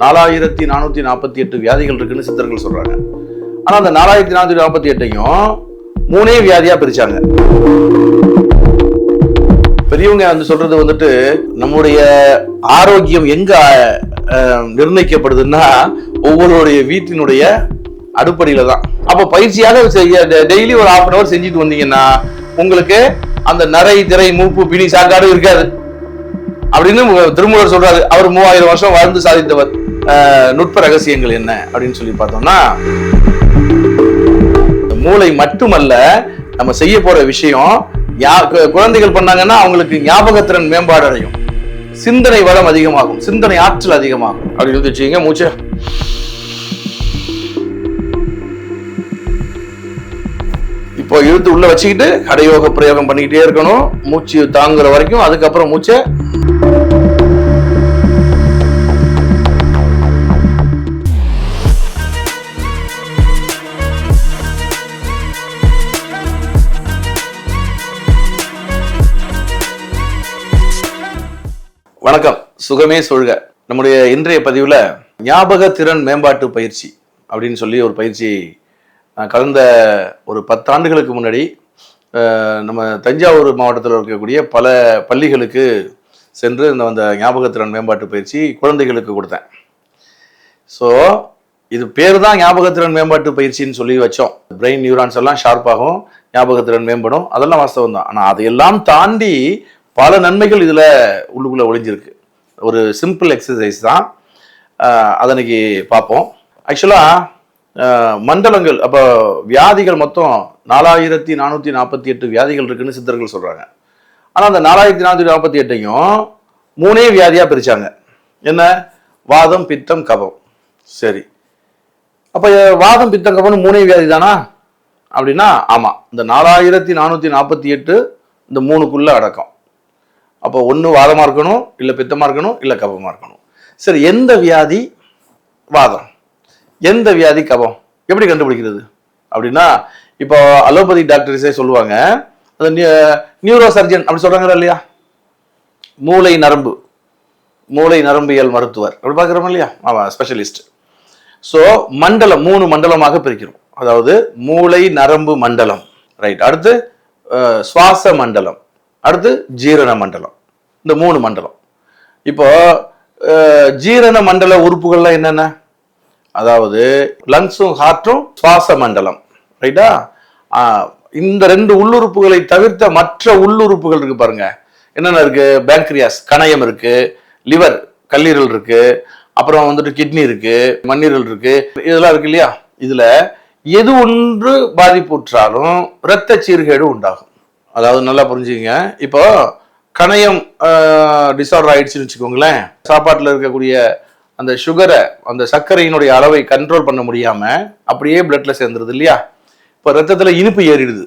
நாலாயிரத்தி நானூத்தி நாற்பத்தி எட்டு வியாதிகள் இருக்குன்னு சித்தர்கள் சொல்றாங்க. ஆனா அந்த நாலாயிரத்தி நானூத்தி நாற்பத்தி எட்டையும் மூணே வியாதியா பிரிச்சாங்க. பெரியவங்க வந்து சொல்றது வந்துட்டு நம்முடைய ஆரோக்கியம் எங்க அஹ், நிர்ணயிக்கப்படுதுன்னா ஒவ்வொருடைய வீட்டினுடைய அடிப்படையில தான். அப்போ பயிற்சியாக செய்ய டெய்லி ஒரு ஹாஃப் அன் அவர் செஞ்சுட்டு வந்தீங்கன்னா உங்களுக்கு அந்த நரை திரை மூப்பு பிணி சாக்காடு இருக்காது. அப்படின்னு திருமூலர் சொல்றாரு. அவர் மூவாயிரம் வருஷம் வாழ்ந்து சாதித்தவர். நுட்ப ரகசியங்கள் என்ன அப்படின்னு சொல்லி பார்த்தோம்னா மூளை மட்டுமல்ல நம்ம செய்ய போற விஷயம் குழந்தைகள் பண்ணாங்கன்னா அவங்களுக்கு ஞாபகத்திறன் மேம்பாடு அடையும். சிந்தனை வளம் அதிகமாகும் சிந்தனை ஆற்றல் அதிகமாகும். அப்படின்னு இழுத்து வச்சுக்கோங்க இப்போ இழுத்து உள்ள வச்சுக்கிட்டு கடையோக பிரயோகம் பண்ணிக்கிட்டே இருக்கணும் மூச்சு தாங்குற வரைக்கும் அதுக்கப்புறம் மூச்சை சுகமே சொல்க. நம்முடைய இன்றைய பதிவில் ஞாபக திறன் மேம்பாட்டு பயிற்சி அப்படின்னு சொல்லி ஒரு பயிற்சி கடந்த ஒரு பத்தாண்டுகளுக்கு முன்னாடி நம்ம தஞ்சாவூர் மாவட்டத்தில் இருக்கக்கூடிய பல பள்ளிகளுக்கு சென்று இந்த அந்த ஞாபகத்திறன் மேம்பாட்டு பயிற்சி குழந்தைகளுக்கு கொடுத்தேன். ஸோ இது பேர் தான் ஞாபகத்திறன் மேம்பாட்டு பயிற்சின்னு சொல்லி வச்சோம். பிரெயின் நியூரான்ஸ் எல்லாம் ஷார்ப்பாகும் ஞாபகத்திறன் மேம்படும் அதெல்லாம் வாஸ்தவம் தான் ஆனால் அதையெல்லாம் தாண்டி பல நன்மைகள் இதில் உள்ளுக்குள்ளே ஒளிஞ்சிருக்கு. ஒரு சிம்பிள் எக்ஸசைஸ் தான் அதனைக்கு பார்ப்போம். ஆக்சுவலாக மண்டலங்கள் அப்போ வியாதிகள் மொத்தம் நாலாயிரத்தி நானூற்றி நாற்பத்தி எட்டு வியாதிகள் இருக்குன்னு சித்தர்கள் சொல்கிறாங்க ஆனால் அந்த நாலாயிரத்தி நானூற்றி நாற்பத்தி எட்டையும் மூணே வியாதியாக பிரிச்சாங்க. என்ன? வாதம் பித்தம் கபம். சரி. அப்போ வாதம் பித்தம் கபம்னு மூணே வியாதி தானா? அப்படின்னா ஆமாம் இந்த நாலாயிரத்தி நானூற்றி நாற்பத்தி எட்டு இந்த மூணுக்குள்ளே அடக்கம். அப்போ ஒன்று வாதமாக இருக்கணும் இல்லை பித்தமாக இருக்கணும் இல்லை கபமாக இருக்கணும். சரி எந்த வியாதி? வாதம். எந்த வியாதி கபம்? எப்படி கண்டுபிடிக்கிறது? அப்படின்னா இப்போ அலோபதி டாக்டர்ஸே சொல்லுவாங்க அது நியூரோ சர்ஜன் அப்படி சொல்கிறாங்களா இல்லையா? மூளை நரம்பு. மூளை நரம்பியல் மருத்துவர். அப்படி பார்க்குறோம் இல்லையா? ஆமாம் ஸ்பெஷலிஸ்ட் ஸோ மண்டலம் மூணு மண்டலமாக பிரிக்கிறோம். அதாவது மூளை நரம்பு மண்டலம். ரைட் அடுத்து சுவாச மண்டலம். அடுத்து ஜீரண மண்டலம். இந்த மூணு மண்டலம். இப்போ ஜீரண மண்டல உறுப்புகள்லாம் என்னென்ன? அதாவது லங்ஸும் ஹார்ட்டும் சுவாச மண்டலம். ரைட்டா இந்த ரெண்டு உள்ளுறுப்புகளை தவிர்த்த மற்ற உள்ளுறுப்புகள் இருக்கு பாருங்க. என்னென்ன இருக்கு? பேங்க்ரியாஸ் கணையம் இருக்கு. லிவர் கல்லீரல் இருக்கு. அப்புறம் வந்துட்டு கிட்னி இருக்கு. மண்ணீரல் இருக்கு. இதெல்லாம் இருக்கு இல்லையா? இதுல எது ஒன்று பாதிப்புற்றாலும் இரத்த சீர்கேடு உண்டாகும். அதாவது நல்லா புரிஞ்சுக்கங்க. இப்போ கணையம் டிசார்டர் ஆயிடுச்சுன்னு வச்சுக்கோங்களேன். சாப்பாட்டில் இருக்கக்கூடிய அந்த சுகரை அந்த சர்க்கரையினுடைய அளவை கண்ட்ரோல் பண்ண முடியாமல் அப்படியே பிளட்டில் சேர்ந்துருது இல்லையா? இப்போ ரத்தத்தில் இனிப்பு ஏறிடுது.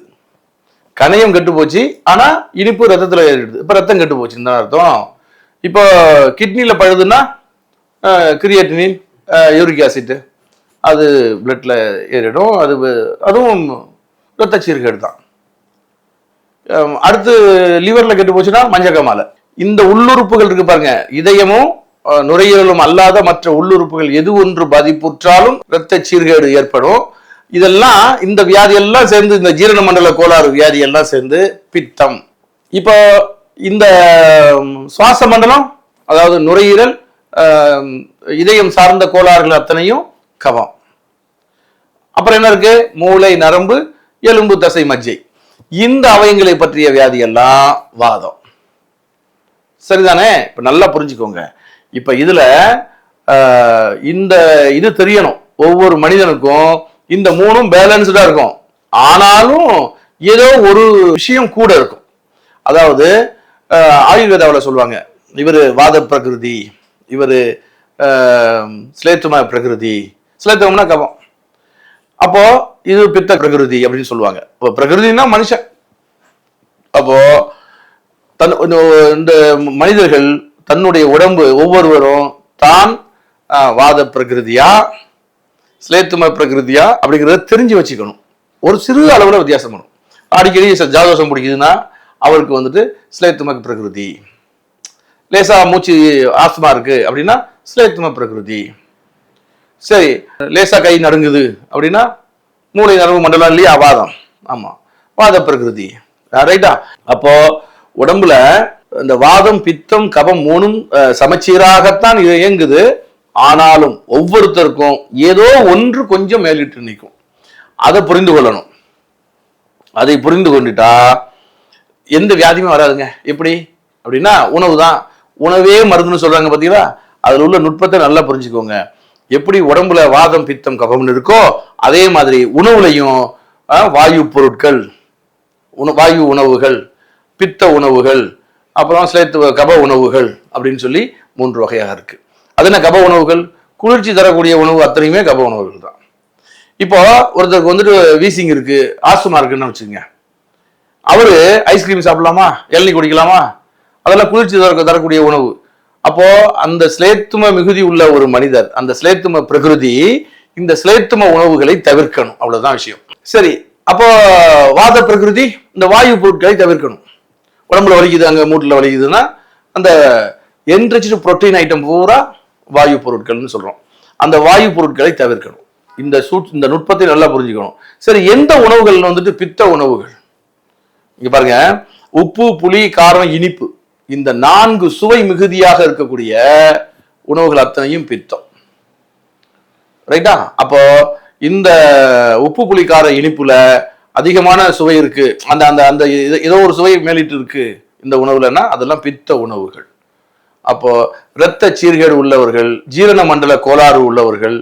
கணையம் கெட்டு போச்சு ஆனால் இனிப்பு ரத்தத்தில் ஏறிடுது. இப்போ ரத்தம் கெட்டு போச்சுன்னு தான் அர்த்தம். இப்போ கிட்னியில் பழுதுன்னா கிரியேட்டினின் யூரிக் ஆசிட் அது பிளட்டில் ஏறிடும். அது அதுவும் ரத்த சீர்கேடு தான். அடுத்து லிவர்ல கெட்டு போச்சுன்னா மஞ்சக்கமாலை. இந்த உள்ளுறுப்புகள் இருக்கு பாருங்க. இதயமும் நுரையீரலும் அல்லாத மற்ற உள்ளுறுப்புகள் எது ஒன்று பாதிப்புற்றாலும் இரத்த சீர்கேடு ஏற்படும். இதெல்லாம் இந்த வியாதி எல்லாம் சேர்ந்து இந்த ஜீரண மண்டல கோளாறு வியாதி எல்லாம் சேர்ந்து பித்தம். இப்போ இந்த சுவாச மண்டலம் அதாவது நுரையீரல் இதயம் சார்ந்த கோளாறுகள் அத்தனையும் கவம். அப்புறம் என்ன இருக்கு? மூளை நரம்பு எலும்பு தசை மஜ்ஜை. இந்த அவயங்களை பற்றிய வியாதி எல்லாம் வாதம். சரிதானே? இப்ப நல்லா புரிஞ்சுக்கோங்க. இப்ப இதுல இந்த இது தெரியணும். ஒவ்வொரு மனிதனுக்கும் இந்த மூணும் பேலன்ஸ்டா இருக்கும். ஆனாலும் ஏதோ ஒரு விஷயம் கூட இருக்கும். அதாவது ஆயுர்வேதாவில் சொல்லுவாங்க இவர் வாத பிரகிருதி இவர் ஸ்லேத்தும பிரகிருதி. ஸ்லேத்துவம்னா கவம் அப்போ இது பித்த பிரகிருதி அப்படின்னு சொல்லுவாங்க. இப்போ பிரகிருதினா மனுஷன். அப்போ தன் இந்த இந்த மனிதர்கள் தன்னுடைய உடம்பு ஒவ்வொருவரும் தான் வாத பிரகிருதியா சிலேத்தும பிரகிருதியா அப்படிங்கிறத தெரிஞ்சு வச்சுக்கணும். ஒரு சிறு அளவில் வித்தியாசம் வரும் அடிக்கடி ச- பிடிக்குதுன்னா அவருக்கு வந்துட்டு சிலேத்தும பிரகிருதி. லேசா மூச்சு ஆஸ்துமா இருக்கு அப்படின்னா சிலேத்தும பிரகிருதி. சரி லேசா கை நடுங்குது அப்படின்னா மூளை நரம்பு மண்டலம் இல்லையா வாதம் ஆமா. வாத பிரகிருதி. ரைட்டா? அப்போ உடம்புல இந்த வாதம் பித்தம் கபம் மூணும் சமச்சீராகத்தான் இது இயங்குது. ஆனாலும் ஒவ்வொருத்தருக்கும் ஏதோ ஒன்று கொஞ்சம் மேலிட்டு நிற்கும். அதை புரிந்து கொள்ளணும். அதை புரிந்து கொண்டுட்டா எந்த வியாதியுமே வராதுங்க. எப்படி? அப்படின்னா உணவு தான். உணவே மருந்துன்னு சொல்றாங்க பார்த்தீங்களா அதில் உள்ள நுட்பத்தை நல்லா புரிஞ்சுக்கோங்க. எப்படி உடம்புல வாதம் பித்தம் கபம்னு இருக்கோ அதே மாதிரி உணவுலையும் வாயு பொருட்கள் உண வாயு உணவுகள் பித்த உணவுகள் அப்புறம் சிலேத்து கப உணவுகள் அப்படின்னு சொல்லி மூன்று வகையாக இருக்கு. அது என்ன கப உணவுகள்? குளிர்ச்சி தரக்கூடிய உணவு அத்தனையுமே கப உணவுகள் தான். இப்போ ஒருத்தருக்கு வந்துட்டு வீசிங் இருக்கு ஆஸ்துமா இருக்குன்னு வச்சுக்கோங்க. அவரு ஐஸ்கிரீம் சாப்பிடலாமா? இளநீ குடிக்கலாமா? அதெல்லாம் குளிர்ச்சி தர தரக்கூடிய உணவு. அப்போ அந்த ஸ்லேத்தும மிகுதி உள்ள ஒரு மனிதர் அந்த ஸ்லேத்தும பிரகிருதி இந்த ஸ்லேத்தும உணவுகளை தவிர்க்கணும். அவ்வளவுதான் விஷயம். சரி அப்போ வாத பிரகிருதி இந்த வாயு பொருட்களை தவிர்க்கணும். உடம்புல வலிக்குது அங்க மூட்டில் வலிக்குதுன்னா அந்த என்ரிச்சு புரோட்டீன் ஐட்டம் பூரா வாயு பொருட்கள்னு சொல்றோம். அந்த வாயு பொருட்களை தவிர்க்கணும். இந்த சூட் இந்த நுட்பத்தை நல்லா புரிஞ்சுக்கணும். சரி எந்த உணவுகள் வந்துட்டு பித்த உணவுகள்? இங்க பாருங்க உப்பு புளி காரம் இனிப்பு. இந்த நான்கு சுவை மிகுதியாக இருக்கக்கூடிய உணவுகள் அத்தனையும் பித்தம். ரைட்டா அப்போ இந்த உப்பு புளிக்கார இனிப்புல அதிகமான சுவை இருக்கு. அந்த அந்த அந்த ஏதோ ஒரு சுவை மேலிட்டு இருக்கு இந்த உணவுலன்னா அதெல்லாம் பித்த உணவுகள். அப்போ இரத்த சீர்கேடு உள்ளவர்கள் ஜீரண மண்டல கோளாறு உள்ளவர்கள்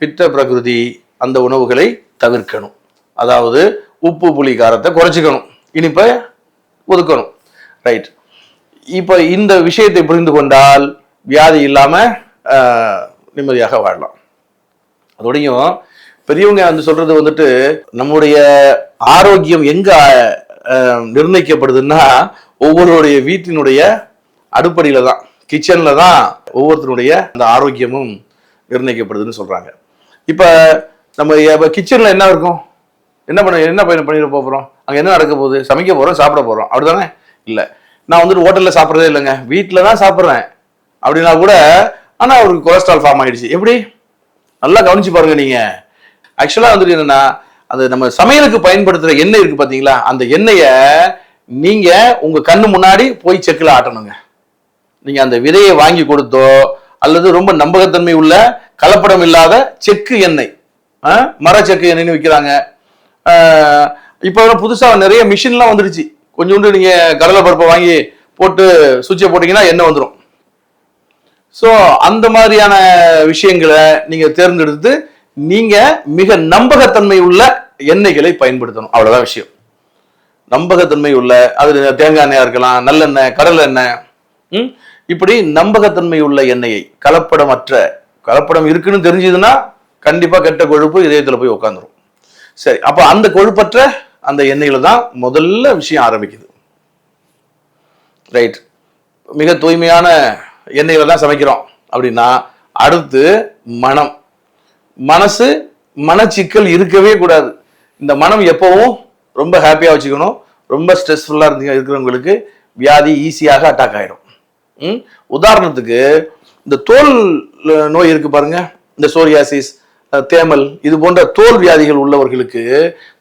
பித்த பிரகிருதி அந்த உணவுகளை தவிர்க்கணும். அதாவது உப்பு புளி காரத்தை குறைச்சிக்கணும். இனிப்பை ஒதுக்கணும். ரைட் இப்போ இந்த விஷயத்தை புரிந்து கொண்டால் வியாதி இல்லாம நிம்மதியாக வாழலாம். அதோடையும் பெரியவங்க வந்து சொல்றது வந்துட்டு நம்முடைய ஆரோக்கியம் எங்க நிர்ணயிக்கப்படுதுன்னா ஒவ்வொருடைய வீட்டினுடைய அடுப்படியில தான் கிச்சன்ல தான் ஒவ்வொருத்தருடைய அந்த ஆரோக்கியமும் நிர்ணயிக்கப்படுதுன்னு சொல்றாங்க. இப்ப நம்ம கிச்சன்ல என்ன இருக்கும்? என்ன பண்ண என்ன பண்ண பண்ணிட்டு போக போறோம்? அங்க என்ன நடக்க போகுது? சமைக்க போறோம்? சாப்பிட போறோம்? அப்படிதானே இல்லை. நான் வந்துட்டு ஹோட்டலில் சாப்பிட்றதே இல்லைங்க. வீட்டில் தான் சாப்பிட்றேன். அப்படின்னா கூட ஆனால் அவருக்கு கொலஸ்ட்ரால் ஃபார்ம் ஆகிடுச்சு எப்படி? நல்லா கவனிச்சு பாருங்க நீங்கள் ஆக்சுவலாக வந்துட்டு என்னென்னா அது நம்ம சமையலுக்கு பயன்படுத்துகிற எண்ணெய் இருக்குது பார்த்தீங்களா அந்த எண்ணெயை நீங்கள் உங்கள் கண்ணு முன்னாடி போய் செக்கில் ஆட்டணுங்க. நீங்கள் அந்த விதையை வாங்கி கொடுத்தோ அல்லது ரொம்ப நம்பகத்தன்மை உள்ள கலப்படம் இல்லாத செக்கு எண்ணெய். ஆ? மர செக்கு எண்ணெய்னு விற்கிறாங்க இப்போ புதுசாக நிறைய மிஷின்லாம் வந்துடுச்சு. கொஞ்சோண்டு நீங்கள் கடலை பருப்பை வாங்கி போட்டு சுவிட்சை போட்டிங்கன்னா எண்ணெய் வந்துடும் ஸோ அந்த மாதிரியான விஷயங்களை நீங்கள் தேர்ந்தெடுத்து நீங்கள் மிக நம்பகத்தன்மை உள்ள எண்ணெய்களை பயன்படுத்தணும். அவ்வளோதான் விஷயம். நம்பகத்தன்மை உள்ள அது தேங்காய் எண்ணெயாக இருக்கலாம் நல்லெண்ணெய் கடலை எண்ணெய் இப்படி நம்பகத்தன்மை உள்ள எண்ணெயை கலப்படமற்ற கலப்படம் இருக்குன்னு தெரிஞ்சதுன்னா கண்டிப்பாக கெட்ட கொழுப்பு இதயத்தில் போய் உட்காந்துரும் சரி அப்போ அந்த கொழுப்பற்ற அந்த எண்ணெயில் தான் முதல்ல விஷயம் ஆரம்பிக்குது. ரைட் மிக தூய்மையான எண்ணெயில் தான் சமைக்கிறோம். அப்படின்னா அடுத்து மனம். மனசு மனச்சிக்கல் இருக்கவே கூடாது. இந்த மனம் எப்பவும் ரொம்ப ஹாப்பியாக வச்சுக்கணும். ரொம்ப ஸ்ட்ரெஸ்ஃபுல்லாக இருந்து இருக்கிறவங்களுக்கு வியாதி ஈஸியாக அட்டாக் ஆகிடும் ம்? உதாரணத்துக்கு இந்த தோல் நோய் இருக்கு பாருங்க. இந்த சோரியாசிஸ் தேமல் இது போன்ற தோல் வியாதிகள் உள்ளவர்களுக்கு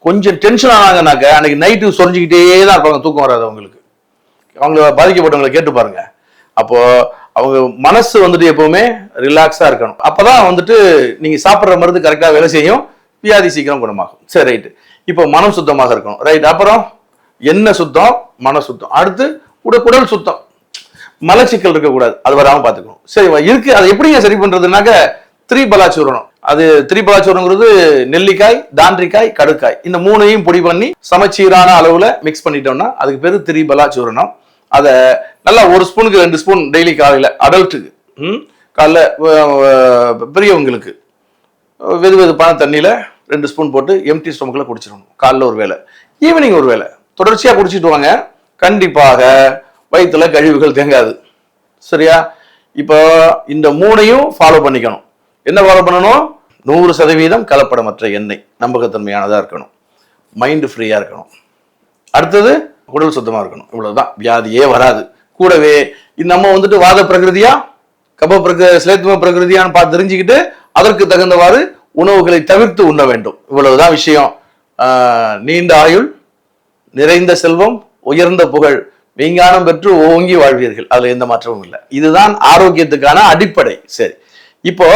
கொஞ்சம் டென்ஷன் ஆனாங்கனாக்க அன்னைக்கு நைட்டு சொரிஞ்சிக்கிட்டே தான் இருப்பாங்க தூக்கம் வராது அவங்களுக்கு. அவங்க பாதிக்கப்பட்டவங்களை கேட்டு பாருங்க. அப்போ அவங்க மனசு வந்துட்டு எப்பவுமே ரிலாக்ஸா இருக்கணும். அப்பதான் வந்துட்டு நீங்க சாப்பிட்ற மருந்து கரெக்டாக வேலை செய்யும் வியாதி சீக்கிரம் குணமாகும். சரி ரைட்டு இப்போ மனம் சுத்தமாக இருக்கணும். ரைட் அப்புறம் என்ன சுத்தம் மன சுத்தம். அடுத்து உட குடல் சுத்தம். மலச்சிக்கல் இருக்கக்கூடாது. அது வராமல் பார்த்துக்கணும். சரி இருக்கு. அதை எப்படிங்க சரி பண்றதுனாக்க திரிபலாச்சூரணம். அது திரிபலாச்சோறுங்கிறது நெல்லிக்காய் தாண்டிக்காய் கடுக்காய். இந்த மூணையும் பொடி பண்ணி சமச்சீரான அளவில் மிக்ஸ் பண்ணிட்டோம்னா அதுக்கு பேர் திரிபலாச்சூரணம் அதை நல்லா ஒரு ஸ்பூனுக்கு ரெண்டு ஸ்பூன் டெய்லி காலையில் அடல்ட்டுக்கு ம் காலைல பெரியவங்களுக்கு வெது வெதுப்பான தண்ணியில் ரெண்டு ஸ்பூன் போட்டு எம்டி ஸ்டொமக்கில் குடிச்சிடணும் காலைல ஒரு வேளை. ஈவினிங் ஒரு வேளை. தொடர்ச்சியாக குடிச்சிட்டு வாங்க. கண்டிப்பாக வயிற்றுல கழிவுகள் தேங்காது. சரியா? இப்போ இந்த மூணையும் ஃபாலோ பண்ணிக்கணும். என்ன ஃபாலோ பண்ணணும்? நூறு சதவீதம் கலப்படமற்ற எண்ணெய் நம்பகத்தன்மையானதாக இருக்கணும். மைண்டு ஃப்ரீயாக இருக்கணும். அடுத்தது உடல் சுத்தமாக இருக்கணும். இவ்வளோதான் வியாதியே வராது. கூடவே நம்ம வந்துட்டு வாத பிரகிருதியா கப பிரக சிலேத்தும பிரகிருதியான்னு பார்த்து தெரிஞ்சுக்கிட்டு அதற்கு தகுந்தவாறு உணவுகளை தவிர்த்து உண்ண வேண்டும். இவ்வளவுதான் விஷயம். நீண்ட ஆயுள் நிறைந்த செல்வம் உயர்ந்த புகழ் விஞ்ஞானம் பெற்று ஓங்கி வாழ்வீர்கள். அதுல எந்த மாற்றமும் இல்லை. இதுதான் ஆரோக்கியத்துக்கான அடிப்படை. சரி. இப்போ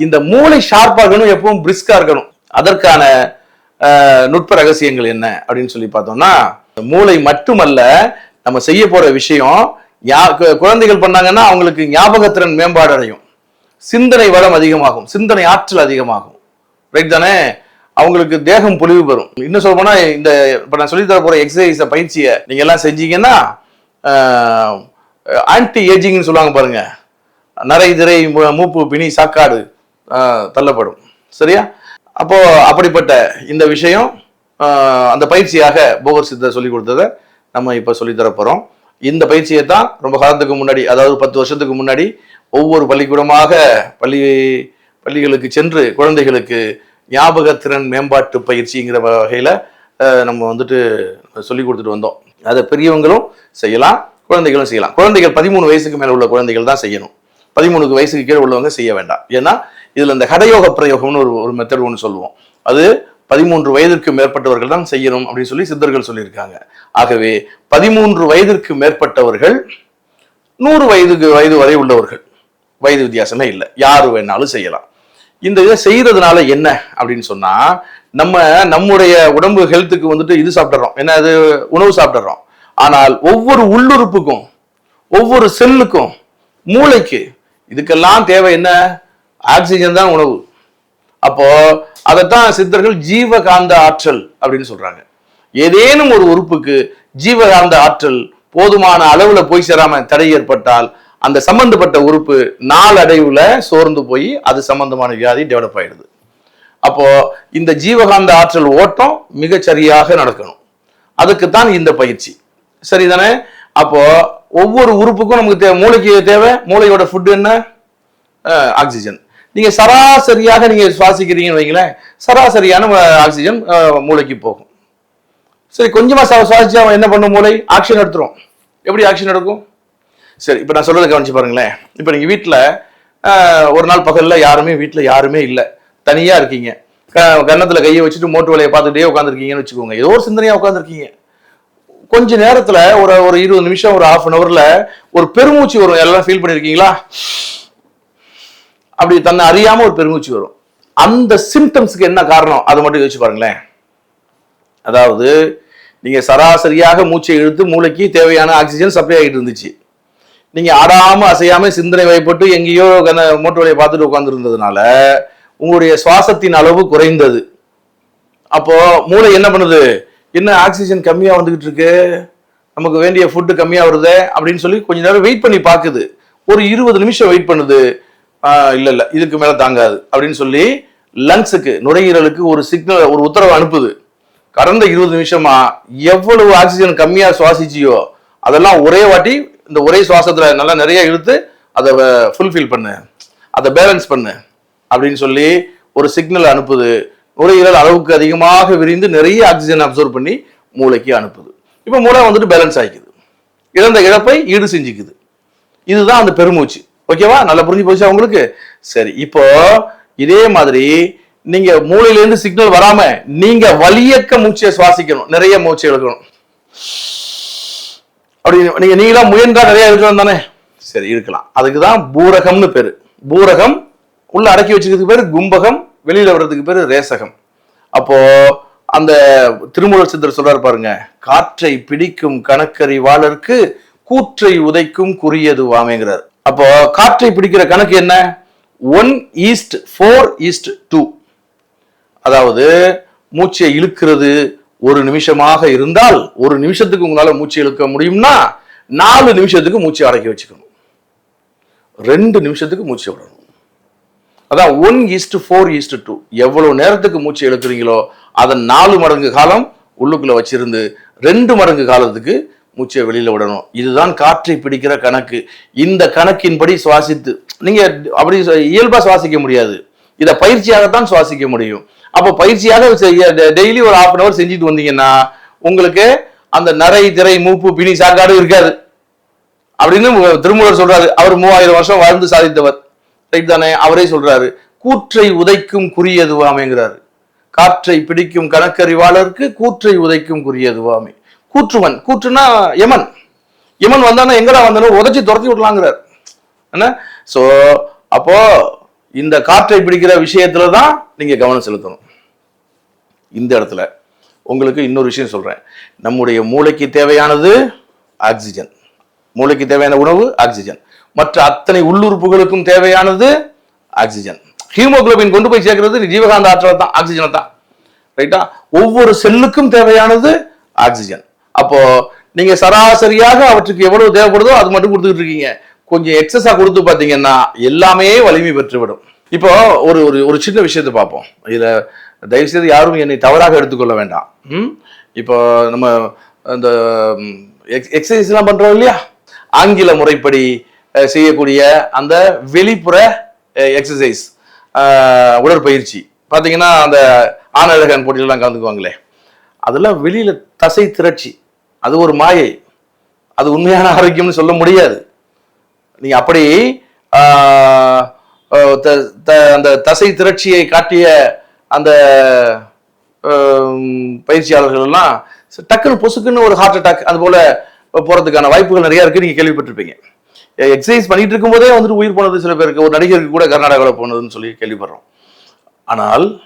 இந்த மூளை ஷார்ப்பாகணும் இருக்கணும் எப்பவும் பிரிஸ்கா இருக்கணும். அதற்கான நுட்ப ரகசியங்கள் என்ன அப்படின்னு சொல்லி பார்த்தோம்னா மூளை மட்டுமல்ல நம்ம செய்ய போற விஷயம் குழந்தைகள் பண்ணாங்கன்னா அவங்களுக்கு ஞாபகத்திறன் மேம்பாடு அடையும். சிந்தனை வளம் அதிகமாகும். சிந்தனை ஆற்றல் அதிகமாகும். ரைட் தானே? அவங்களுக்கு தேகம் பொலிவு பெறும். இன்னும் சொல்ல போனா இந்த இப்ப நான் சொல்லி தர போற எக்ஸசைஸ் பயிற்சியை நீங்க எல்லாம் செஞ்சீங்கன்னா ஆன்டி ஏஜிங்னு சொல்லுவாங்க பாருங்க. நரை திரை மூ- மூப்பு பிணி சாக்காடு தள்ளப்படும். சரியா? அப்போ அப்படிப்பட்ட இந்த விஷயம் அந்த பயிற்சியாக போகர் சித்தர் சொல்லி கொடுத்ததை நம்ம இப்போ சொல்லி தரப்போகிறோம் இந்த பயிற்சியை தான் ரொம்ப காலத்துக்கு முன்னாடி அதாவது பத்து வருஷத்துக்கு முன்னாடி ஒவ்வொரு பள்ளிக்கூடமாக பள்ளி பள்ளிகளுக்கு சென்று குழந்தைகளுக்கு ஞாபகத்திறன் மேம்பாட்டு பயிற்சிங்கிற வகையில் நம்ம வந்துட்டு சொல்லி கொடுத்துட்டு வந்தோம். அதை பெரியவங்களும் செய்யலாம் குழந்தைகளும் செய்யலாம். குழந்தைகள் பதிமூணு வயசுக்கு மேலே உள்ள குழந்தைகள் தான் செய்யணும். பதிமூணுக்கு வயசுக்கு கீழே உள்ளவங்க செய்ய வேண்டாம். ஏன்னா இதில் இந்த ஹடயோக பிரயோகம்னு ஒரு ஒரு மெத்தட் ஒன்று சொல்லுவோம். அது பதிமூன்று வயதிற்கு மேற்பட்டவர்கள் தான் செய்யணும் அப்படின்னு சொல்லி சித்தர்கள் சொல்லியிருக்காங்க. ஆகவே பதிமூன்று வயதிற்கு மேற்பட்டவர்கள் நூறு வயதுக்கு வயது வரை உள்ளவர்கள். வயது வித்தியாசமே இல்லை. யார் வேணாலும் செய்யலாம். இந்த இதை செய்யறதுனால என்ன அப்படின்னு சொன்னா நம்ம நம்முடைய உடம்பு ஹெல்த்துக்கு வந்துட்டு இது சாப்பிட்றோம். என்ன அது உணவு சாப்பிட்றோம். ஆனால் ஒவ்வொரு உள்ளுறுப்புக்கும் ஒவ்வொரு செல்லுக்கும் மூளைக்கு இதுக்கெல்லாம் தேவை என்ன? ஆக்சிஜன் தான் உணவு. அப்போ அதைத்தான் சித்தர்கள் ஜீவகாந்த ஆற்றல் அப்படின்னு சொல்றாங்க. ஏதேனும் ஒரு உறுப்புக்கு ஜீவகாந்த ஆற்றல் போதுமான அளவுல போய் சேராம தடை ஏற்பட்டால் அந்த சம்பந்தப்பட்ட உறுப்பு நாளடைவுல சோர்ந்து போய் அது சம்பந்தமான வியாதி டெவலப் ஆயிடுது. அப்போ இந்த ஜீவகாந்த ஆற்றல் ஓட்டம் மிகச்சரியாக நடக்கணும். அதுக்குத்தான் இந்த பயிற்சி. சரிதானே? அப்போ ஒவ்வொரு உறுப்புக்கும் நமக்கு தேவை மூளைக்கு தேவை? மூளையோட ஃபுட் என்ன? ஆக்சிஜன். நீங்கள் சராசரியாக நீங்கள் சுவாசிக்கிறீங்கன்னு வைங்களேன் சராசரியான ஆக்சிஜன் மூளைக்கு போகும். சரி கொஞ்சமாக சுவா- சுவாசிச்சா அவன் என்ன பண்ணும் மூளை? ஆக்ஷன் எடுத்துரும். எப்படி ஆக்ஷன் எடுக்கும்? சரி இப்போ நான் சொல்கிறது கவனிச்சு பாருங்களேன். இப்போ நீங்கள் வீட்டில் ஒரு நாள் பகலில் யாருமே வீட்டில் யாருமே இல்லை. தனியாக இருக்கீங்க. க- கன்னத்துல கையை வச்சுட்டு மோட்டு வேலையை பார்த்துட்டே உட்காந்துருக்கீங்கன்னு வச்சுக்கோங்க. ஏதோ ஒரு சிந்தனையாக உட்காந்துருக்கீங்க கொஞ்ச நேரத்தில் ஒரு ஒரு இருபது நிமிஷம் ஒரு ஹாஃப் அன் ஹவரில் ஒரு பெருமூச்சு வரும். எல்லாம் ஃபீல் பண்ணியிருக்கீங்களா அப்படி தன்னை அறியாம ஒரு பெருமூச்சு வரும். அந்த சிம்டம்ஸ்க்கு என்ன காரணம்? அதை மட்டும் யோசிச்சு பாருங்களேன். அதாவது நீங்கள் சராசரியாக மூச்சை இழுத்து மூளைக்கு தேவையான ஆக்சிஜன் சப்ளை ஆகிட்டு இருந்துச்சு. நீங்கள் ஆடாமல் அசையாமல் சிந்தனை வயப்பட்டு எங்கேயோ மோட்டர் வழியை பார்த்துட்டு உட்காந்துருந்ததுனால உங்களுடைய சுவாசத்தின் அளவு குறைந்தது. அப்போது மூளை என்ன பண்ணுது? என்ன ஆக்சிஜன் கம்மியாக வந்துக்கிட்டு இருக்கு? நமக்கு வேண்டிய ஃபுட்டு கம்மியாக வருதே? அப்படின்னு சொல்லி கொஞ்ச நேரம் வெயிட் பண்ணி பார்க்குது. ஒரு இருபது நிமிஷம் வெயிட் பண்ணுது. இல்லை இல்லை இதுக்கு மேலே தாங்காது அப்படின்னு சொல்லி லங்ஸுக்கு நுரையீரலுக்கு ஒரு சிக்னல் ஒரு உத்தரவு அனுப்புது. கடந்த இருபது நிமிஷமா எவ்வளவு ஆக்சிஜன் கம்மியாக சுவாசிச்சியோ அதெல்லாம் ஒரே வாட்டி இந்த ஒரே சுவாசத்தில் நல்லா நிறைய இழுத்து அதை ஃபுல்ஃபில் பண்ணு. அதை பேலன்ஸ் பண்ணு. அப்படின்னு சொல்லி ஒரு சிக்னல் அனுப்புது. நுரையீரல் அளவுக்கு அதிகமாக விரிந்து நிறைய ஆக்சிஜன் அப்சர்வ் பண்ணி மூளைக்கு அனுப்புது. இப்போ மூளை வந்துட்டு பேலன்ஸ் ஆகிக்குது இழந்த இழப்பை ஈடு செஞ்சுக்குது. இதுதான் அந்த பெருமூச்சு. ஓகேவா? நல்லா புரிஞ்சு போச்சா உங்களுக்கு? சரி இப்போ இதே மாதிரி நீங்க மூளையில இருந்து சிக்னல் வராம நீங்க வலியக்க மூச்சையை சுவாசிக்கணும். நிறைய மூச்சை எழுக்கணும் அப்படி நீங்க நீங்களா முயன்றா நிறைய இருக்கலாம் தானே? சரி இருக்கலாம் அதுக்கு தான் பூரகம்னு பேரு. பூரகம் உள்ள அடக்கி வச்சுக்கிறதுக்கு பேரு கும்பகம் வெளியில வர்றதுக்கு பேரு ரேசகம். அப்போ அந்த திருமூலர் சித்தர் சொல்றாரு பாருங்க காற்றை பிடிக்கும் கணக்கறிவாளருக்கு கூற்றை உதைக்கும் குறியது வாமைங்கிறார். அப்போ காற்றை பிடிக்கிற கணக்கு என்ன? One is to four is to two அதாவது மூச்சை இழுக்கிறது ஒரு நிமிஷமாக இருந்தால் ஒரு நிமிஷத்துக்கு உங்களால் மூச்சு இழுக்க முடியும்னா நாலு நிமிஷத்துக்கு மூச்சை அடக்கி வச்சுக்கணும். ரெண்டு நிமிஷத்துக்கு மூச்சு விடணும். அதான் one is to four is to two எவ்வளவு நேரத்துக்கு மூச்சு இழுக்கிறீங்களோ அதை நாலு மடங்கு காலம் உள்ளுக்குள்ள வச்சிருந்து ரெண்டு மடங்கு காலத்துக்கு மூச்சை வெளியில் விடணும். இதுதான் காற்றை பிடிக்கிற கணக்கு. இந்த கணக்கின்படி சுவாசித்து நீங்கள் அப்படி இயல்பாக சுவாசிக்க முடியாது. இதை பயிற்சியாகத்தான் சுவாசிக்க முடியும். அப்போ பயிற்சியாக டெய்லி ஒரு ஹாஃப் அன் அவர் செஞ்சுட்டு வந்தீங்கன்னா உங்களுக்கு அந்த நரை திரை மூப்பு பிணி சாக்காடு இருக்காது. அப்படின்னு திருமூலர் சொல்றாரு. அவர் மூவாயிரம் வருஷம் வாழ்ந்து சாதித்தவர். ரைட் தானே? அவரே சொல்றாரு. கூற்றை உதைக்கும் குறியதுவாமைங்கிறாரு காற்றை பிடிக்கும் கணக்கறிவாளருக்கு கூற்றை உதைக்கும் குறியதுவாமை. கூற்றுவன். கூற்றுனா யமன். யமன் வந்தானா எங்கடா வந்தானோ உதச்சி துரத்தி விடலாங்கிறார். என்ன? ஸோ அப்போ இந்த காற்றை பிடிக்கிற விஷயத்துல தான் நீங்க கவனம் செலுத்தணும். இந்த இடத்துல உங்களுக்கு இன்னொரு விஷயம் சொல்றேன். நம்முடைய மூளைக்கு தேவையானது ஆக்சிஜன். மூளைக்கு தேவையான உணவு ஆக்சிஜன். மற்ற அத்தனை உள்ளுறுப்புகளுக்கும் தேவையானது ஆக்சிஜன். ஹீமோகுளோபின் கொண்டு போய் சேர்க்கிறது ஜீவகாந்த ஆற்றல் தான் ஆக்சிஜனை தான் ரைட்டா ஒவ்வொரு செல்லுக்கும் தேவையானது ஆக்சிஜன். அப்போ நீங்க சராசரியாக அவற்றுக்கு எவ்வளவு தேவைப்படுதோ அது மட்டும் கொடுத்துட்டு இருக்கீங்க. கொஞ்சம் எக்ஸஸா கொடுத்து பார்த்தீங்கன்னா எல்லாமே வலிமை பெற்றுவிடும். இப்போ ஒரு ஒரு ஒரு சின்ன விஷயத்தை பார்ப்போம். இதுல தயவுசெய்து யாரும் என்னை தவறாக எடுத்துக்கொள்ள வேண்டாம். ம்? இப்போ நம்ம அந்த எக்ஸசைஸ் எல்லாம் பண்றோம் இல்லையா? ஆங்கில முறைப்படி செய்யக்கூடிய அந்த வெளிப்புற எக்ஸசைஸ் உடற்பயிற்சி. பார்த்தீங்கன்னா அந்த ஆனழகன் போட்டியெல்லாம் கலந்துக்குவாங்களே. அதெல்லாம் வெளியில தசை திரட்சி. அது ஒரு மாயை. அது உண்மையான ஆரோக்கியம்னு சொல்ல முடியாது. நீங்க அப்படி த- த- அந்த தசை திரட்சியை காட்டிய அந்த பயிற்சியாளர்கள் எல்லாம் டக்குன்னு பொசுக்குன்னு ஒரு ஹார்ட் அட்டாக் அது போல போறதுக்கான வாய்ப்புகள் நிறைய இருக்கு. நீங்க கேள்விப்பட்டிருப்பீங்க. எக்ஸசைஸ் பண்ணிட்டு இருக்கும்போதே வந்துட்டு உயிர் போனது சில பேருக்கு ஒரு நடிகருக்கு கூட கர்நாடகாவில் போனதுன்னு சொல்லி கேள்விப்படுறோம். ஆனால்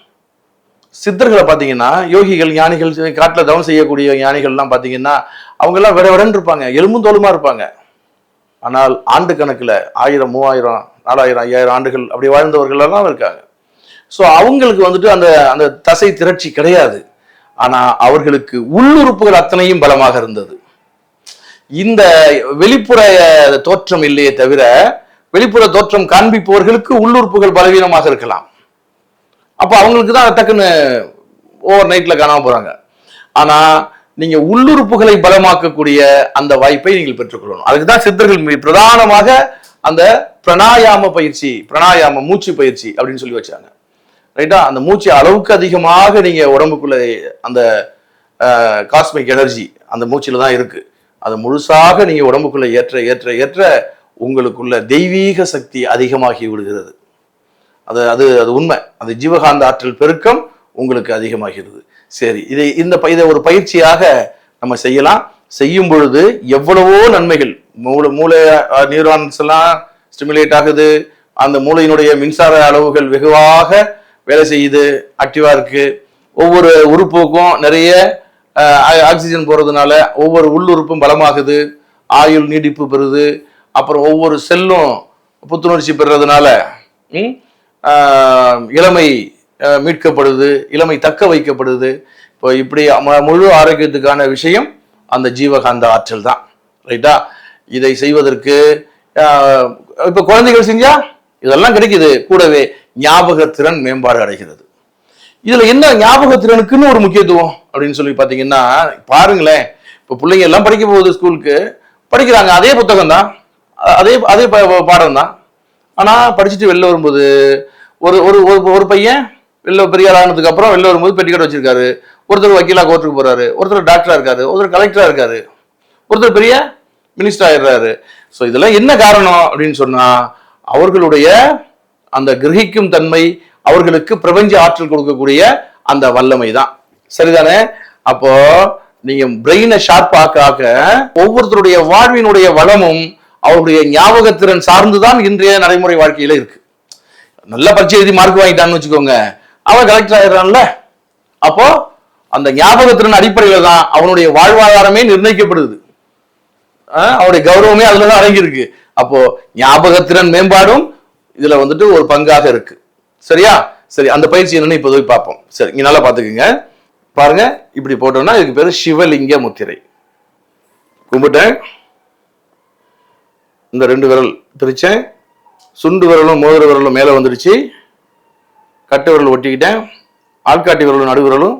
சித்தர்களை பார்த்தீங்கன்னா யோகிகள் ஞானிகள் காட்டில் தவம் செய்யக்கூடிய ஞானிகள்லாம் பார்த்தீங்கன்னா அவங்கெல்லாம் விட விடன்னு இருப்பாங்க. எலும்பும் தோலுமா இருப்பாங்க. ஆனால் ஆண்டு கணக்கில் ஆயிரம் மூவாயிரம் நாலாயிரம் ஐயாயிரம் ஆண்டுகள் அப்படி வாழ்ந்தவர்களெல்லாம் இருக்காங்க. ஸோ அவங்களுக்கு வந்துட்டு அந்த அந்த தசை திரட்சி கிடையாது. ஆனால் அவர்களுக்கு உள்ளுறுப்புகள் அத்தனையும் பலமாக இருந்தது. இந்த வெளிப்புற தோற்றம் இல்லையே தவிர வெளிப்புற தோற்றம் காண்பிப்பவர்களுக்கு உள்ளுறுப்புகள் பலவீனமாக இருக்கலாம். அப்போ அவங்களுக்கு தான் டக்குன்னு ஓவர் நைட்டில் காணாமல் போகிறாங்க ஆனால் நீங்கள் உள்ளுறுப்புகளை பலமாக்கக்கூடிய அந்த வாய்ப்பை நீங்கள் பெற்றுக்கொள்ளணும் அதுக்கு தான் சித்தர்கள் பிரதானமாக அந்த பிரணாயாம பயிற்சி பிரணாயாம மூச்சு பயிற்சி அப்படின்னு சொல்லி வச்சாங்க. ரைட்டா அந்த மூச்சு அளவுக்கு அதிகமாக நீங்கள் உடம்புக்குள்ளே அந்த காஸ்மிக் எனர்ஜி அந்த மூச்சில் தான் இருக்குது அதை முழுசாக நீங்கள் உடம்புக்குள்ளே ஏற்ற ஏற்ற ஏற்ற உங்களுக்குள்ள தெய்வீக சக்தி அதிகமாகி விடுகிறது. அது அது அது உண்மை. அது ஜீவகாந்த ஆற்றல் பெருக்கம் உங்களுக்கு அதிகமாகிறது. சரி இதை இந்த இதை ஒரு பயிற்சியாக நம்ம செய்யலாம். செய்யும் பொழுது எவ்வளவோ நன்மைகள். மூளை மூளை நியூரான்ஸ் எல்லாம் ஸ்டிமுலேட் ஆகுது. அந்த மூளையினுடைய மின்சார அளவுகள் வெகுவாக வேலை செய்யுது. ஆக்டிவாக இருக்கு. ஒவ்வொரு உறுப்புக்கும் நிறைய ஆக்சிஜன் போகிறதுனால ஒவ்வொரு உள்ளுறுப்பும் பலமாகுது. ஆயுள் நீடிப்பு பெறுது. அப்புறம் ஒவ்வொரு செல்லும் புத்துணர்ச்சி பெறுறதுனால இளமை மீட்கப்படுது இளமை தக்க வைக்கப்படுது. இப்போ இப்படி ம- முழு ஆரோக்கியத்துக்கான விஷயம் அந்த ஜீவகாந்த ஆற்றல் தான். ரைட்டா? இதை செய்வதற்கு இப்போ குழந்தைகள் செஞ்சா இதெல்லாம் கிடைக்குது. கூடவே ஞாபகத்திறன் மேம்பாடு அடைகிறது. இதுல என்ன ஞாபகத்திறனுக்குன்னு ஒரு முக்கியத்துவம் அப்படின்னு சொல்லி பார்த்தீங்கன்னா பாருங்களேன். இப்போ பிள்ளைங்க எல்லாம் படிக்க போகுது ஸ்கூலுக்கு படிக்கிறாங்க. அதே புத்தகம் தான் அதே அதே பாடம் தான் ஆனா படிச்சுட்டு வெளில வரும்போது ஒரு ஒரு ஒரு- ஒரு பையன் வெளில பெரிய ஆள் ஆனதுக்கு அப்புறம் வெளில வரும்போது பெட்டிக்கடை வச்சிருக்காரு. ஒருத்தர் வக்கீலா கோர்ட்டுக்கு போறாரு. ஒருத்தர் டாக்டரா இருக்காரு. ஒருத்தர் கலெக்டரா இருக்காரு. ஒருத்தர் பெரிய மினிஸ்டர் ஆயிடுறாரு. ஸோ இதெல்லாம் என்ன காரணம் அப்படின்னு சொன்னா அவர்களுடைய அந்த கிரகிக்கும் தன்மை அவர்களுக்கு பிரபஞ்ச ஆற்றல் கொடுக்கக்கூடிய அந்த வல்லமை தான் சரிதானே? அப்போ நீங்க பிரெயினை ஷார்ப் ஆக்க ஆக்க ஒவ்வொருத்தருடைய வாழ்வினுடைய வளமும் அவருடைய ஞாபகத்திறன் சார்ந்துதான் இன்றைய நடைமுறை வாழ்க்கையில இருக்கு. நல்ல பரீட்சை எழுதி மார்க் வாங்கிட்டான்னு வச்சுக்கோங்க. அவன் கலெக்டர் ஆயிடுறான்ல. அப்போ அந்த ஞாபகத்திறன் அடிப்படையில தான் அவனுடைய வாழ்வாதாரமே நிர்ணயிக்கப்படுது. ஆஹ் அவருடைய கௌரவமே அதுலதான் அடங்கியிருக்கு. அப்போ ஞாபகத்திறன் மேம்பாடும் இதுல வந்துட்டு ஒரு பங்காக இருக்கு. சரியா? சரி அந்த பயிற்சி என்னன்னு இப்ப போய் பார்ப்போம். சரி இங்க நல்லா பாத்துக்குங்க பாருங்க இப்படி போட்டோம்னா இதுக்கு பேரு சிவலிங்க முத்திரை. கும்பிட்டேன். இந்த ரெண்டு விரல் பிரித்தேன் சுண்டு விரலும் மோதிர விரலும் மேலே வந்துடுச்சு. கட்டு விரல் ஒட்டிக்கிட்டேன். ஆள்காட்டி விரலும் நடு விரலும்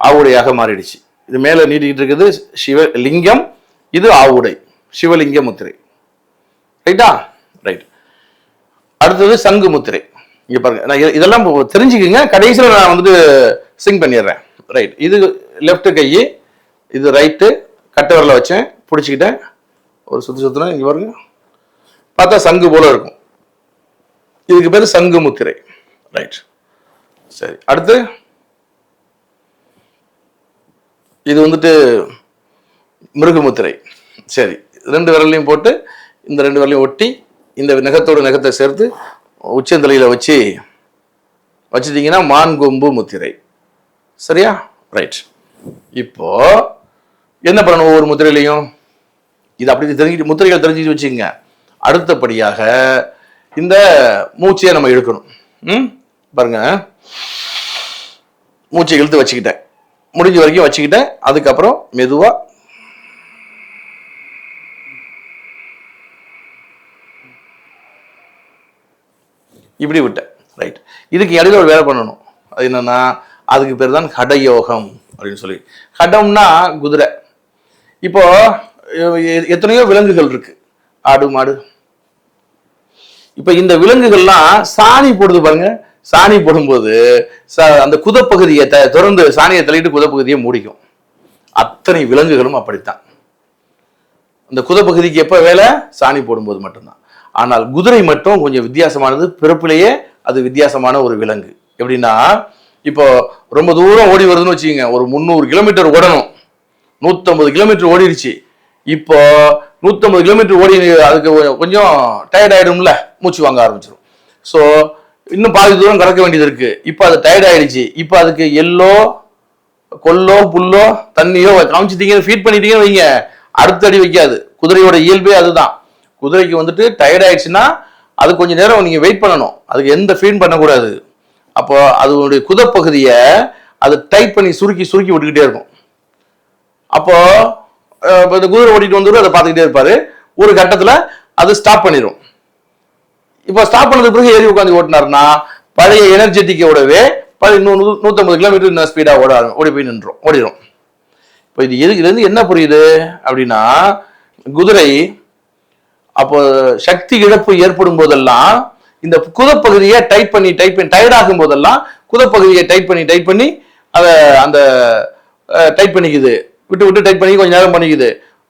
ஆவுடையாக மாறிடுச்சு. இது மேலே நீட்டிக்கிட்டு இருக்குது சிவலிங்கம் இது ஆவுடை சிவலிங்க முத்திரை. ரைட்டா? ரைட். அடுத்தது சங்கு முத்திரை. இங்கே பாருங்க. நான் இதெல்லாம் தெரிஞ்சுக்கோங்க. கடைசியில் நான் வந்துட்டு சிங் பண்ணிடுறேன். ரைட். இது லெஃப்ட் கை இது ரைட்டு கட்டை விரல வச்சேன். பிடிச்சிக்கிட்டேன். ஒரு சுற்றி சுற்றுனா இங்கே பாருங்கள் பார்த்தா சங்கு போல இருக்கும். இதுக்கு பேர் சங்கு முத்திரை. ரைட் சரி அடுத்து. இது வந்துட்டு மிருகமுத்திரை சரி ரெண்டு விரலையும் போட்டு இந்த ரெண்டு விரலையும் ஒட்டி இந்த நகத்தோட நகத்தை சேர்த்து உச்சந்தலையில் வச்சு வச்சுட்டீங்கன்னா மான் கொம்பு முத்திரை. சரியா? ரைட் இப்போ என்ன பண்ணணும் ஒவ்வொரு முத்திரையிலையும்? இது அப்படி தெரிஞ்சு முத்திரைகள் தெரிஞ்சுட்டு வச்சுக்கோங்க. அடுத்தபடியாக இந்த மூச்சையை நம்ம இழுக்கணும். ம்? பாருங்க. மூச்சை இழுத்து வச்சுக்கிட்டேன். முடிஞ்ச வரைக்கும் வச்சுக்கிட்டேன். அதுக்கப்புறம் மெதுவா இப்படி விட்டேன். ரைட் இதுக்கு இடையில ஒரு வேலை பண்ணணும். அது என்னன்னா அதுக்கு பேர் தான் கடயோகம் அப்படின்னு சொல்லி. கடம்னா குதிரை. இப்போ எத்தனையோ விலங்குகள் இருக்கு. ஆடு மாடு இப்ப இந்த விலங்குகள்லாம் சாணி போடுது பாருங்க. சாணி போடும்போது அந்த குதப்பகுதியை த திறந்து சாணியை தள்ளிட்டு குதப்பகுதியை மூடிக்கும். அத்தனை விலங்குகளும் அப்படித்தான். அந்த குதப்பகுதிக்கு எப்ப வேலை? சாணி போடும்போது மட்டும்தான். ஆனால் குதிரை மட்டும் கொஞ்சம் வித்தியாசமானது. பிறப்பிலேயே அது வித்தியாசமான ஒரு விலங்கு. எப்படின்னா இப்போ ரொம்ப தூரம் ஓடி வருதுன்னு வச்சுக்கோங்க. ஒரு முந்நூறு கிலோமீட்டர் ஓடணும். நூற்றம்பது கிலோமீட்டர் ஓடிடுச்சு இப்போ நூற்றம்பது கிலோமீட்டர் ஓடி அதுக்கு கொஞ்சம் டயர்ட் ஆயிடும்ல. மூச்சு வாங்க ஆரம்பிச்சிடும் ஸோ இன்னும் பாதி தூரம் கடக்க வேண்டியது இருக்கு. இப்போ அது டயர்ட் ஆயிடுச்சு. இப்போ அதுக்கு எல்லோ கொல்லோ புல்லோ தண்ணியோ காமிச்சிட்டீங்கன்னு ஃபீட் பண்ணிட்டீங்கன்னு வைங்க. அடுத்த அடி வைக்காது. குதிரையோட இயல்பே அதுதான். குதிரைக்கு வந்துட்டு டயர்ட் ஆயிடுச்சுன்னா அது கொஞ்ச நேரம் நீங்க வெயிட் பண்ணணும். அதுக்கு எந்த ஃபீட் பண்ணக்கூடாது. அப்போ அதனுடைய குதப்பகுதியை அது டைட் பண்ணி சுருக்கி சுருக்கி விட்டுக்கிட்டே இருக்கும். அப்போ இந்த குதிரை ஓட்டிட்டு வந்து அதை பார்த்துக்கிட்டே இருப்பாரு. ஒரு கட்டத்தில் அது ஸ்டாப் பண்ணிடும் இப்போ ஸ்டாப் பண்ணது பிறகு ஏறி உட்காந்து ஓட்டினாருன்னா பழைய எனர்ஜெட்டிக்கோடவே பழைய நூ நூற்றம்பது கிலோமீட்டர் இன்னும் ஸ்பீடாக ஓட ஓடி போய் நின்றோம் ஓடிடும் இப்போ இது எது இதுலேருந்து என்ன புரியுது? அப்படின்னா குதிரை அப்போ சக்தி இழப்பு ஏற்படும் போதெல்லாம் இந்த குதப்பகுதியை டைப் பண்ணி டைப் பண்ணி டயர்ட் ஆகும் போதெல்லாம் குதப்பகுதியை டைப் பண்ணி டைப் பண்ணி அதை அந்த டைப் பண்ணிக்குது. விட்டு விட்டு டைப் பண்ணி கொஞ்சம் நேரம் பண்ணிக்குது.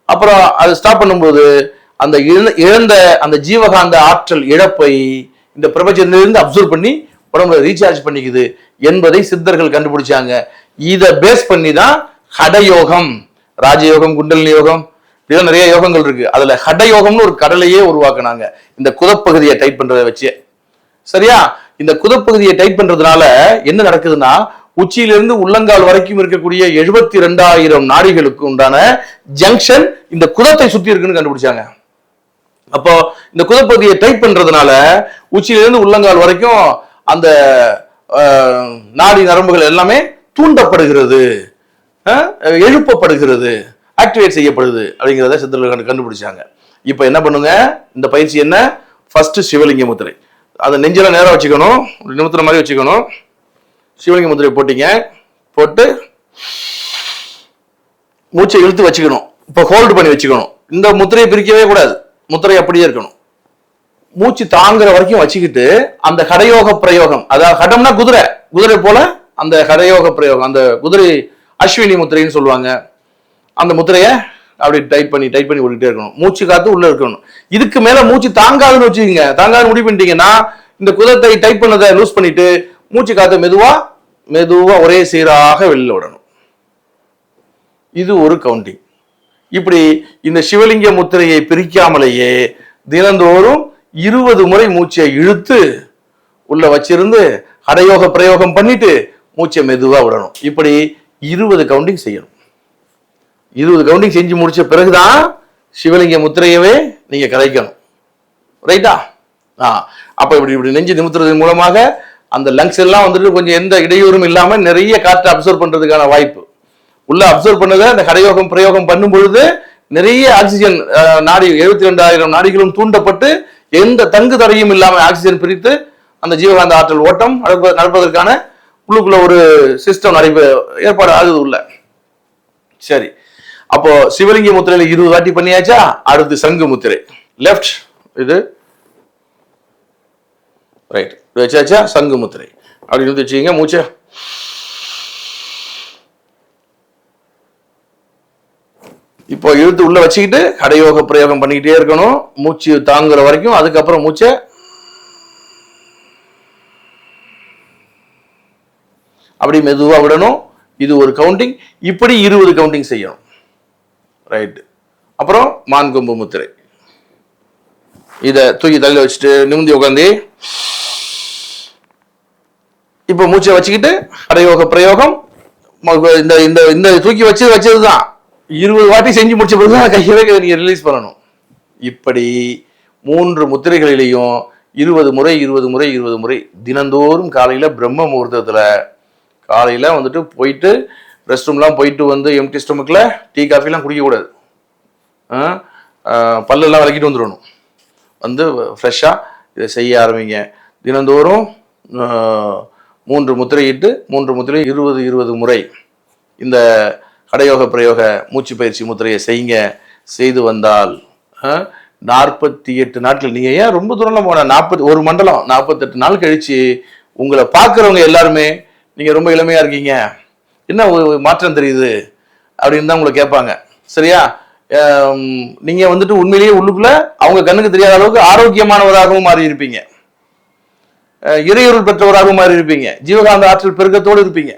அப்புறம் அது ஸ்டாப் பண்ணும்போது அந்த இழந்த- இழந்த அந்த ஜீவகாந்த ஆற்றல் இழப்பை இந்த பிரபஞ்சத்திலிருந்து அப்சர்வ் பண்ணி உடம்புல ரீசார்ஜ் பண்ணிக்குது என்பதை சித்தர்கள் கண்டுபிடிச்சாங்க. இதை பேஸ் பண்ணி தான் ஹடயோகம் ராஜயோகம் குண்டலினி யோகம் இதெல்லாம் நிறைய யோகங்கள் இருக்கு. அதுல ஹடயோகம்னு ஒரு கடலையே உருவாக்குனாங்க. இந்த குதப்பகுதியை டைப் பண்றதை வச்சு. சரியா? இந்த குதப்பகுதியை டைப் பண்றதுனால என்ன நடக்குதுன்னா உச்சியிலிருந்து உள்ளங்கால் வரைக்கும் இருக்கக்கூடிய எழுபத்தி ரெண்டாயிரம் நாடிகளுக்கு உண்டான ஜங்ஷன் இந்த குதத்தை சுத்தி இருக்குன்னு கண்டுபிடிச்சாங்க. அப்போ இந்த குதப்பகுதியை டைப் பண்றதுனால உச்சியிலிருந்து உள்ளங்கால் வரைக்கும் அந்த நாடி நரம்புகள் எல்லாமே தூண்டப்படுகிறது. எழுப்பப்படுகிறது. ஆக்டிவேட் செய்யப்படுது அப்படிங்கிறத சித்தர்கள் கண்டுபிடிச்சாங்க. இப்போ என்ன பண்ணுங்க? இந்த பயிற்சி என்ன? ஃபர்ஸ்ட் சிவலிங்க முத்திரை. அதை நெஞ்சில நேரம் வச்சுக்கணும். நிமித்திர மாதிரி வச்சுக்கணும். சிவலிங்க முத்திரை போட்டீங்க. போட்டு மூச்சை இழுத்து வச்சுக்கணும். இப்போ ஹோல்டு பண்ணி வச்சுக்கணும். இந்த முத்திரையை பிரிக்கவே கூடாது. முத்திரை அப்படியே இருக்கணும். மூச்சு தாங்குற வரைக்கும் வச்சுக்கிட்டு அந்த கடயோக பிரயோகம் அதாவது கடம்னா குதிரை குதிரை போல அந்த கடயோக பிரயோகம் அந்த குதிரை அஸ்வினி முத்திரைன்னு சொல்லுவாங்க. அந்த முத்திரையை அப்படி டைப் பண்ணி டைப் பண்ணி விட்டுட்டே இருக்கணும். மூச்சு காத்து உள்ள இருக்கணும். இதுக்கு மேல மூச்சு தாங்காதுன்னு வச்சுக்கோங்க. தாங்காது முடிவு பண்ணிட்டீங்கன்னா இந்த குதிரத்தை டைப் பண்ணதை லூஸ் பண்ணிட்டு மூச்சு காத்தை மெதுவா மெதுவா ஒரே சீராக வெளியில் விடணும். இது ஒரு கவுண்டிங் இப்படி இந்த சிவலிங்க முத்திரையை பிரிக்காமலேயே தினந்தோறும் இருபது முறை மூச்சை இழுத்து உள்ள வச்சிருந்து அடையோக பிரயோகம் பண்ணிட்டு மூச்சை மெதுவா விடணும். இப்படி இருபது கவுண்டிங் செய்யணும். இருபது கவுண்டிங் செஞ்சு முடிச்ச பிறகுதான் சிவலிங்க முத்திரையவே நீங்க கலைக்கணும் ரைட்டா ஆ. அப்ப இப்படி இப்படி நெஞ்சு நிமித்துறதன் மூலமாக அந்த லங்ஸ் எல்லாம் வந்துட்டு கொஞ்சம் எந்த இடையூறும் இல்லாம நிறைய காற்றை அப்சர்வ் பண்றதுக்கான வாய்ப்பு. உள்ள அப்சர்வ் பண்ணதை அந்த கடயோகம் பிரயோகம் பண்ணும் பொழுது நிறைய ஆக்சிஜன் நாடி எழுபத்தி ரெண்டாயிரம் நாடிகளும் தூண்டப்பட்டு எந்த தங்கு தடையும் இல்லாமல் ஆக்சிஜன் பிரித்து அந்த ஜீவகாந்த ஆற்றல் ஓட்டம் நடப்ப- நடப்பதற்கான உள்ளுக்குள்ள ஒரு சிஸ்டம் நடைபெ ஏற்பாடு ஆகுது உள்ள. சரி. அப்போ சிவலிங்க முத்திரையில இருபது வாட்டி பண்ணியாச்சா? அடுத்து சங்கு முத்திரை. லெஃப்ட் இது. ரைட் வச்சாச்சா? சங்கு முத்திரை. அப்படின்னு இழுத்து வச்சுக்கீங்க மூச்சை. இப்போ இழுத்து உள்ள வச்சுக்கிட்டு கடையோக பிரயோகம் பண்ணிக்கிட்டே இருக்கணும். மூச்சு தாங்குற வரைக்கும் அதுக்கப்புறம் மூச்சை அப்படி மெதுவாக விடணும். இது ஒரு கவுண்டிங் இப்படி இருபது கவுண்டிங் செய்யணும். ரைட்டு அப்புறம் மான் கொம்பு முத்திரை. இதை தூக்கி தள்ளி வச்சுட்டு நிமிந்தி உட்காந்து இப்போ மூச்சை வச்சுக்கிட்டு அடையோக பிரயோகம். இந்த இந்த இந்த தூக்கி வச்சு வச்சது தான் இருபது வாட்டி செஞ்சு முடிச்ச பிறகு தான் கையவே நீங்கள் ரிலீஸ் பண்ணணும். இப்படி மூன்று முத்திரைகளிலையும் இருபது முறை இருபது முறை இருபது முறை தினந்தோறும் காலையில் பிரம்ம முகூர்த்தத்தில் காலையில் வந்துட்டு போயிட்டு ரெஸ்ட் ரூம்லாம் போயிட்டு வந்து எம்டி ஸ்டொமக்கில் டீ காஃபிலாம் குடிக்கக்கூடாது பல்லெல்லாம் விளக்கிட்டு வந்துடணும். வந்து ஃப்ரெஷ்ஷாக இதை செய்ய ஆரம்பிங்க. தினந்தோறும் மூன்று முத்திரையிட்டு மூன்று முத்திரை இருபது இருபது முறை இந்த கடையோக பிரயோக மூச்சு பயிற்சி முத்திரையை செய்யுங்க. செய்து வந்தால் நாற்பத்தி எட்டு நாட்கள். நீங்கள் ஏன் ரொம்ப தூரம்லாம் போன? நாற்பத்தி ஒரு மண்டலம் நாற்பத்தெட்டு நாள் கழிச்சு உங்களை பார்க்குறவங்க எல்லாருமே நீங்கள் ரொம்ப இளமையாக இருக்கீங்க. என்ன ஒரு மாற்றம் தெரியுது? அப்படின்னு தான் உங்களை கேட்பாங்க. சரியா? நீங்கள் வந்துட்டு உண்மையிலேயே உள்ளுக்குள்ள அவங்க கண்ணுக்கு தெரியாத அளவுக்கு ஆரோக்கியமானவராகவும் மாறி இருப்பீங்க அஹ், இறையொருள் பெற்றவராகவும் மாறி இருப்பீங்க ஜீவகாந்த ஆற்றல் பெருக்கத்தோடு இருப்பீங்க.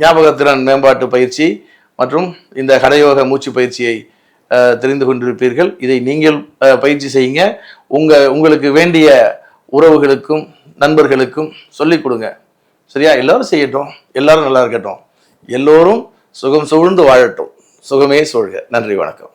ஞாபகத்திறன் மேம்பாட்டு பயிற்சி மற்றும் இந்த கடையோக மூச்சு பயிற்சியை தெரிந்து கொண்டிருப்பீர்கள். இதை நீங்கள் பயிற்சி செய்யுங்க. உங்கள் உங்களுக்கு வேண்டிய உறவுகளுக்கும் நண்பர்களுக்கும் சொல்லிக் கொடுங்க. சரியா? எல்லாரும் செய்யட்டும். எல்லாரும் நல்லா இருக்கட்டும். எல்லோரும் சுகம் சூழ்ந்து வாழட்டும். சுகமே சூழ்க. நன்றி வணக்கம்.